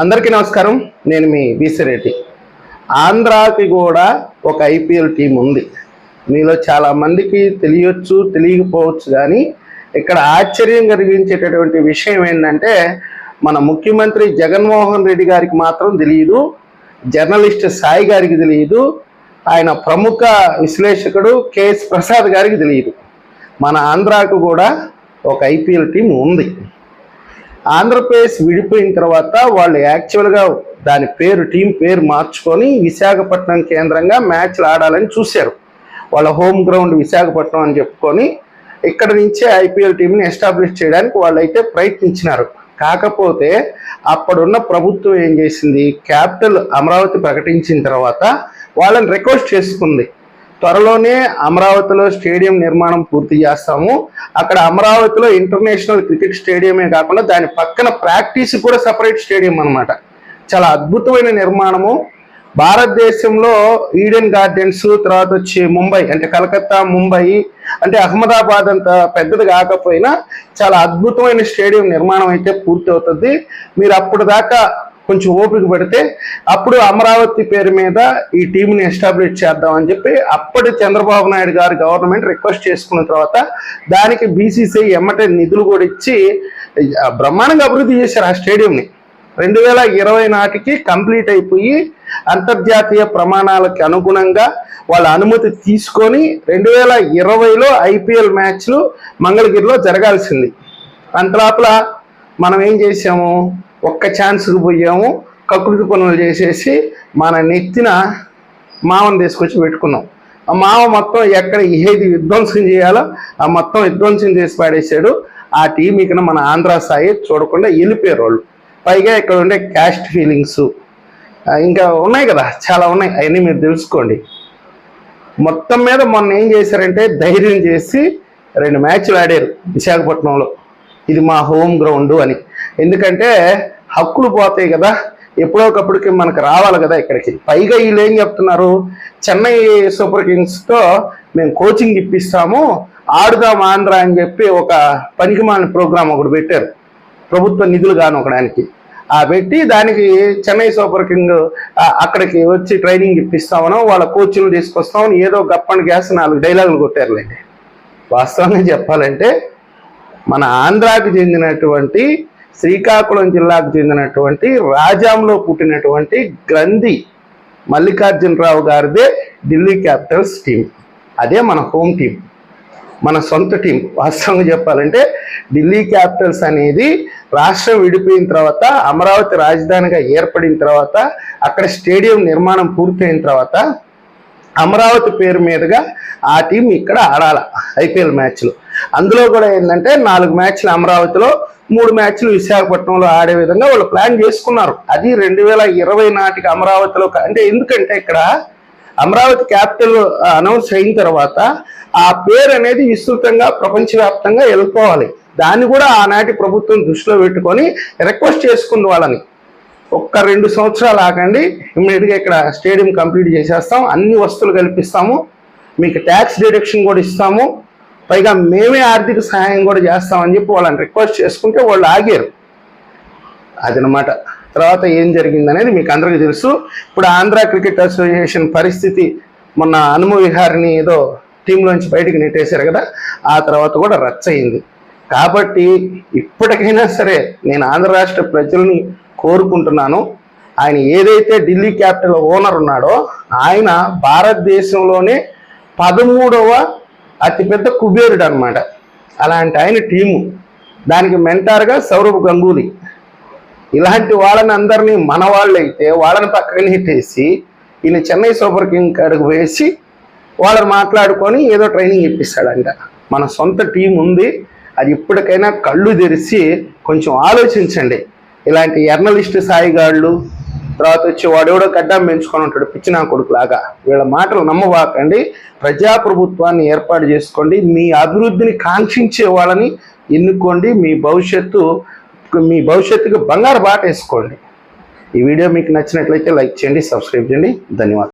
అందరికీ నమస్కారం. నేను మీ బీసిరెడ్డి ఆంధ్రాకి కూడా ఒక ఐపీఎల్ టీం ఉంది. మీలో చాలా మందికి తెలియచ్చు తెలియకపోవచ్చు కానీ ఇక్కడ ఆశ్చర్యం కలిగించేటటువంటి విషయం ఏంటంటే మన ముఖ్యమంత్రి జగన్మోహన్ రెడ్డి గారికి మాత్రం తెలియదు జర్నలిస్ట్ సాయి గారికి తెలియదు ఆయన ప్రముఖ విశ్లేషకుడు కేఎస్ ప్రసాద్ గారికి తెలియదు. మన ఆంధ్రాకు కూడా ఒక ఐపీఎల్ టీం ఉంది. ఆంధ్రప్రదేశ్ విడిపోయిన తర్వాత వాళ్ళు యాక్చువల్గా దాని పేరు టీం పేరు మార్చుకొని విశాఖపట్నం కేంద్రంగా మ్యాచ్లు ఆడాలని చూశారు. వాళ్ళ హోమ్ గ్రౌండ్ విశాఖపట్నం అని చెప్పుకొని ఇక్కడ నుంచే ఐపీఎల్ టీంని ఎస్టాబ్లిష్ చేయడానికి వాళ్ళైతే ప్రయత్నించినారు. కాకపోతే అప్పుడున్న ప్రభుత్వం ఏం చేసింది? క్యాపిటల్ అమరావతి ప్రకటించిన తర్వాత వాళ్ళని రిక్వెస్ట్ చేసుకుంది. త్వరలోనే అమరావతిలో స్టేడియం నిర్మాణం పూర్తి చేస్తాము. అక్కడ అమరావతిలో ఇంటర్నేషనల్ క్రికెట్ స్టేడియమే కాకుండా దాని పక్కన ప్రాక్టీస్ కూడా సపరేట్ స్టేడియం అనమాట చాలా అద్భుతమైన నిర్మాణము. భారతదేశంలో ఈడెన్ గార్డెన్స్ తర్వాత వచ్చి ముంబై అంటే కలకత్తా ముంబై అంటే అహ్మదాబాద్ అంత పెద్దది కాకపోయినా చాలా అద్భుతమైన స్టేడియం నిర్మాణం అయితే పూర్తి అవుతుంది మీరు అప్పుడు దాకా కొంచెం ఓపిక పెడితే అప్పుడు అమరావతి పేరు మీద ఈ టీంని ఎస్టాబ్లిష్ చేద్దామని చెప్పి అప్పటి చంద్రబాబు నాయుడు గారి గవర్నమెంట్ రిక్వెస్ట్ చేసుకున్న తర్వాత దానికి బీసీసీ ఎమ్మటే నిధులు కూడా ఇచ్చి బ్రహ్మాండంగా అభివృద్ధి చేశారు ఆ స్టేడియంని. రెండు వేల ఇరవై నాటికి కంప్లీట్ అయిపోయి అంతర్జాతీయ ప్రమాణాలకి అనుగుణంగా వాళ్ళ అనుమతి తీసుకొని రెండు వేల ఇరవైలో ఐపీఎల్ మ్యాచ్లు మంగళగిరిలో జరగాల్సింది. అంతలోపల మనం ఏం చేసాము ఒక్క ఛాన్స్కి పోయాము. కక్కుడికి పనులు చేసేసి మన నెత్తిన మామను తీసుకొచ్చి పెట్టుకున్నాం. ఆ మామ మొత్తం ఎక్కడ ఏది విధ్వంసం చేయాలో ఆ మొత్తం విధ్వంసం చేసి పాడేశాడు. ఆ టీం ఇక్కడ మన ఆంధ్ర స్థాయి చూడకుండా వెళ్ళిపోయారు వాళ్ళు పైగా ఇక్కడ ఉండే క్యాస్ట్ ఫీలింగ్స్ ఇంకా ఉన్నాయి కదా చాలా ఉన్నాయి. అవన్నీ మీరు తెలుసుకోండి. మొత్తం మీద మొన్న ఏం చేశారంటే ధైర్యం చేసి రెండు మ్యాచ్లు ఆడారు విశాఖపట్నంలో. ఇది మా హోమ్ గ్రౌండ్ అని. ఎందుకంటే హక్కులు పోతాయి కదా. ఎప్పుడో ఒకప్పటికి మనకు రావాలి కదా ఇక్కడికి. పైగా వీళ్ళు ఏం చెప్తున్నారు? చెన్నై సూపర్ కింగ్స్తో మేము కోచింగ్ ఇప్పిస్తాము. ఆడుదాం ఆంధ్ర అని చెప్పి ఒక పనికిమాలిన ప్రోగ్రాం ఒకటి పెట్టారు. ప్రభుత్వ నిధులు కానొకడానికి ఆ పెట్టి దానికి చెన్నై సూపర్ కింగ్ అక్కడికి వచ్చి ట్రైనింగ్ ఇప్పిస్తామనో వాళ్ళ కోచ్లు తీసుకొస్తామని ఏదో గప్పని గ్యాస్ నాలుగు డైలాగులు కొట్టారులేండి. వాస్తవంగా చెప్పాలంటే మన ఆంధ్రాకి చెందినటువంటి శ్రీకాకుళం జిల్లాకు చెందినటువంటి రాజాంలో పుట్టినటువంటి గ్రంథి మల్లికార్జునరావు గారిదే ఢిల్లీ క్యాపిటల్స్ టీం అదే మన హోమ్ టీం మన సొంత టీం వాస్తవంగా చెప్పాలంటే ఢిల్లీ క్యాపిటల్స్ అనేది రాష్ట్రం విడిపోయిన తర్వాత అమరావతి రాజధానిగా ఏర్పడిన తర్వాత అక్కడ స్టేడియం నిర్మాణం పూర్తయిన తర్వాత అమరావతి పేరు మీదుగా ఆ టీం ఇక్కడ ఆడాల ఐపీఎల్ మ్యాచ్లు. అందులో కూడా ఏంటంటే నాలుగు మ్యాచ్లు అమరావతిలో మూడు మ్యాచ్లు విశాఖపట్నంలో ఆడే విధంగా వాళ్ళు ప్లాన్ చేసుకున్నారు. అది రెండు వేల ఇరవై నాటికి అమరావతిలో అంటే ఎందుకంటే ఇక్కడ అమరావతి క్యాపిటల్ అనౌన్స్ అయిన తర్వాత ఆ పేరు అనేది విస్తృతంగా ప్రపంచవ్యాప్తంగా వెళ్ళిపోవాలి. దాన్ని కూడా ఆనాటి ప్రభుత్వం దృష్టిలో పెట్టుకొని రిక్వెస్ట్ చేసుకుంది వాళ్ళని. ఒక్క రెండు సంవత్సరాలు ఆగండి ఇమ్మీడియట్గా ఇక్కడ స్టేడియం కంప్లీట్ చేసేస్తాం అన్ని వస్తువులు కల్పిస్తాము మీకు ట్యాక్స్ డిడక్షన్ కూడా ఇస్తాము పైగా మేమే ఆర్థిక సహాయం కూడా చేస్తామని చెప్పి వాళ్ళని రిక్వెస్ట్ చేసుకుంటే వాళ్ళు ఆగారు. అదనమాట. తర్వాత ఏం జరిగింది అనేది మీకు అందరికీ తెలుసు. ఇప్పుడు ఆంధ్ర క్రికెట్ అసోసియేషన్ పరిస్థితి మొన్న హనుమ విహారిని ఏదో టీంలోంచి బయటికి నెట్టేశారు కదా ఆ తర్వాత కూడా రచ్చ అయింది కాబట్టి ఇప్పటికైనా సరే నేను ఆంధ్ర రాష్ట్ర ప్రజల్ని కోరుకుంటున్నాను. ఆయన ఏదైతే ఢిల్లీ క్యాపిటల్ ఓనర్ ఉన్నాడో ఆయన భారతదేశంలోనే పదమూడవ అతిపెద్ద కుబేరుడు అనమాట అలాంటి ఆయన టీము. దానికి మెంటార్గా సౌరభ్ గంగూలీ. ఇలాంటి వాళ్ళని అందరినీ మన వాళ్ళైతే అయితే వాళ్ళని పక్కన నెట్టేసి ఈయన చెన్నై సూపర్ కింగ్ అడుగు వేసి వాళ్ళని మాట్లాడుకొని ఏదో ట్రైనింగ్ ఇప్పిస్తాడంట. మన సొంత టీం ఉంది. అది ఇప్పటికైనా కళ్ళు తెరిచి కొంచెం ఆలోచించండి. ఇలాంటి జర్నలిస్ట్ సాయిగాళ్ళు తర్వాత వచ్చి వాడెవడో గడ్డం పెంచుకొని ఉంటాడు పిచ్చిన కొడుకులాగా వీళ్ళ మాటలు నమ్మబాకండి. ప్రజాప్రభుత్వాన్ని ఏర్పాటు చేసుకోండి. మీ అభివృద్ధిని కాంక్షించే వాళ్ళని ఎన్నుకోండి. మీ భవిష్యత్తు మీ భవిష్యత్తుకు బంగారు బాట వేసుకోండి. ఈ వీడియో మీకు నచ్చినట్లయితే లైక్ చేయండి సబ్స్క్రైబ్ చేయండి. ధన్యవాదాలు.